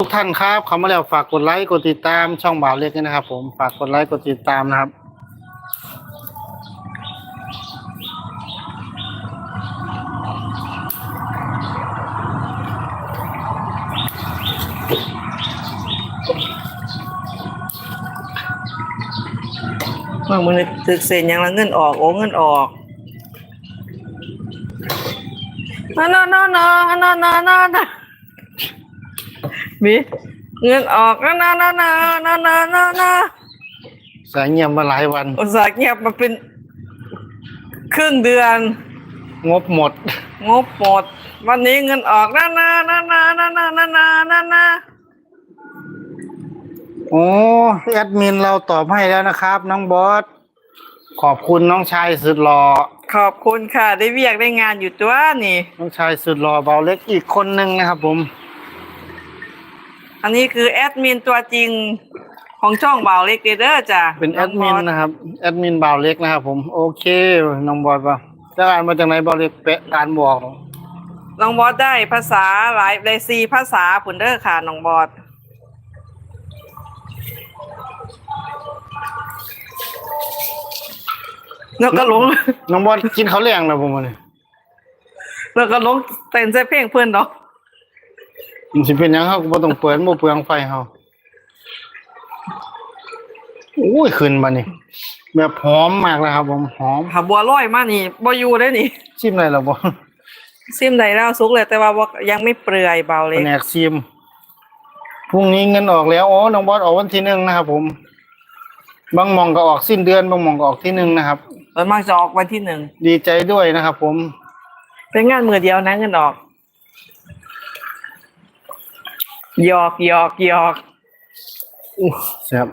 ทุกท่านครับเขามาแล้วฝากกดไลค์กดติดตามช่องบ่าวเล็กด้วยนะครับ ผมฝากกดไลค์กดติดตามนะครับ เมื่อมึงตึกเซ็นยังละเงินออกโอ้เงินออกนอนนอนนอนนอนนอนนอน มีเงินออกนอนนอนนอนนอนนอนนอนนอนนอนสายเงียบมาหลายวันอุตส่าห์เงียบมาเป็น ครึ่งเดือน งบหมด งบหมด วันนี้เงินออกนะนะนะนะนะนะนะนะนะนะโอ้แอดมินเราตอบให้แล้วนะครับ น้องบอสขอบคุณน้องชายสุดหล่อขอบคุณค่ะ ได้เวียกได้งานอยู่ตัวนี่ น้องชายสุดหล่อเบาเล็กอีกคนหนึ่งนะครับผม อันนี้คือแอดมินตัวจริงของช่องเบาเล็กเด้อจ้ะเป็นแอดมินนะครับแอดมินเบาเล็กนะครับผมโอเคน้องบอสป่ะจะอ่านมาจากไหนเบาเล็กเป๊ะการบอกน้องบอสได้ภาษาหลายได้สี่ภาษาผุนเด้อค่ะน้องบอสแล้วก็ลงน้องบอสกินเขาวแรงนะผมวันนี้แล้วก็ลงเต้นใส่เพลงเพื่อนดอก มันสิเป็นหยังเขาก็บ่ต้องเปิดโมเปลืองไฟเขาโอ้ยขึ้นมานี่แบบหอมมากเลยครับ ผมหอมหาบัวลอยมานี่บ่อยู่ได้นี่ ชิมอะไรหรอบ่ซิมได้แล้วสุกเลยแต่ว่าบ่ยังไม่เปื่อยเบาเลแผยนกชิมพรุ่งนี้เงินออกแล้วอ๋อน้องบอสออกวันที่หนึ่งนะครับ ผม บางหมองก็ออกสิ้นเดือนบางหมองก็ออกที่หนึ่งนะครับ ส่วนมากจะออกวันที่หนึ่งดีใจด้วยนะครับ ผม เป็นงานมือเดียวนะเงินออก หยอกหยอกหยอกอู้แซ่บ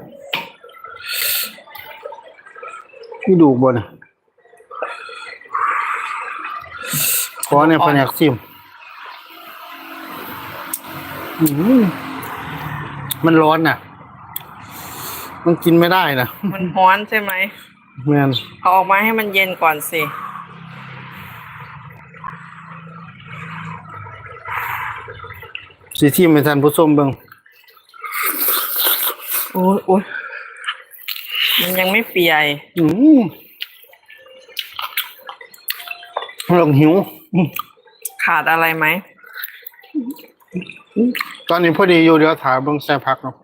พี่ดูบนยขอเนี่ยแผนกชิมอื้อหือมันร้อนน่ะ มันกินไม่ได้นะมันฮ้อนใช่ไหมแมนเอาออกมาให้มันเย็นก่อนสิ สีที่ไม่ทันผู้ชมเบิ่งโอ้ยโอ้ยมันยังไม่เปียยอืมลงหิวอืมขาดอะไรไหม ตอนนี้พอดีอยู่เดี๋ยวถามเบิ่งแซ่พักเนาะ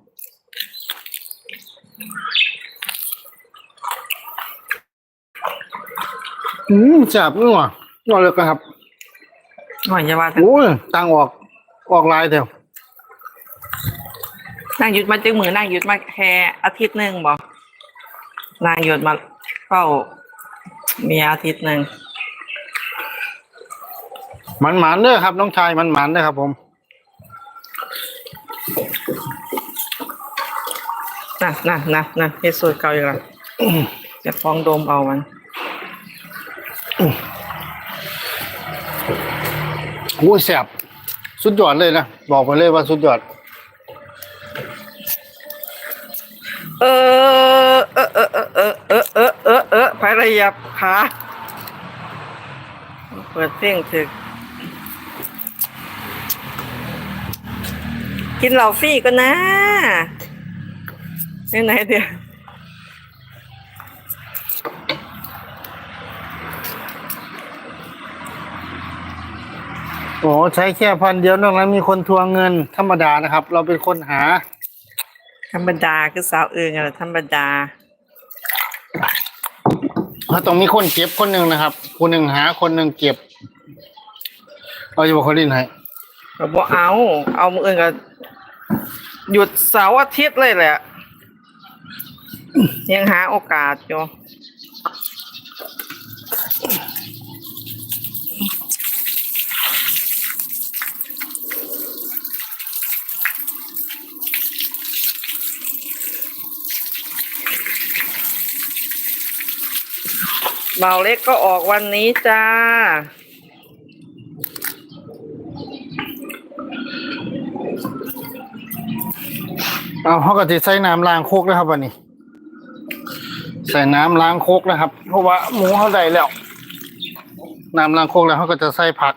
อืมจับนี่หว่ะนอนเลยกันครับหน่อยจะว่าแต่โอ้ยตังออก ออกลายแถวนั่งหยุดมาจึงมือนั่งหยุดมาแค่อาทิตย์หนึ่งบอกนางหยุดมาเฝ้าเมียอาทิตย์หนึ่งมันหมานเด้อครับ น้องชายมันหมานเด้อครับ ผมน่ะน่ะน่ะน่ะเฮ็ดสูตรเก่าอีกแล้วจะฟ้องโดมเอามันโอ้ยแซ่บ สุดยอดเลยนะ บอกไปเลยว่าสุดยอด เออเออเออเออเออเออเออเออเออไประยับขาเปิดเพลงถึก กินเหล่าฟรีก็นะไหนเดียว โอ้ใช้แค่พันเดียวนอกนั้นมีคนทวงเงินธรรมดานะครับ เราเป็นคนหา ธรรมดาคือสาวเอิงอะไรธรรมดาเพราะต้องมีคนเก็บคนหนึ่งนะครับ คนหนึ่งหาคนหนึ่งเก็บ เราจะบอกคนดินให้ก็บ่เอา เอามืออื่นก็หยุดเสาร์อาทิตย์เลยแหละ ยังหาโอกาสอยู่ เบาเล็กก็ออกวันนี้จ้า เอาเขาก็จะใส่น้ำล้างโคกนะครับวันนี้ ใส่น้ำล้างโคกนะครับ เพราะว่าหมูเขาได้แล้ว น้ำล้างโคกแล้วเขาก็จะใส่ผัก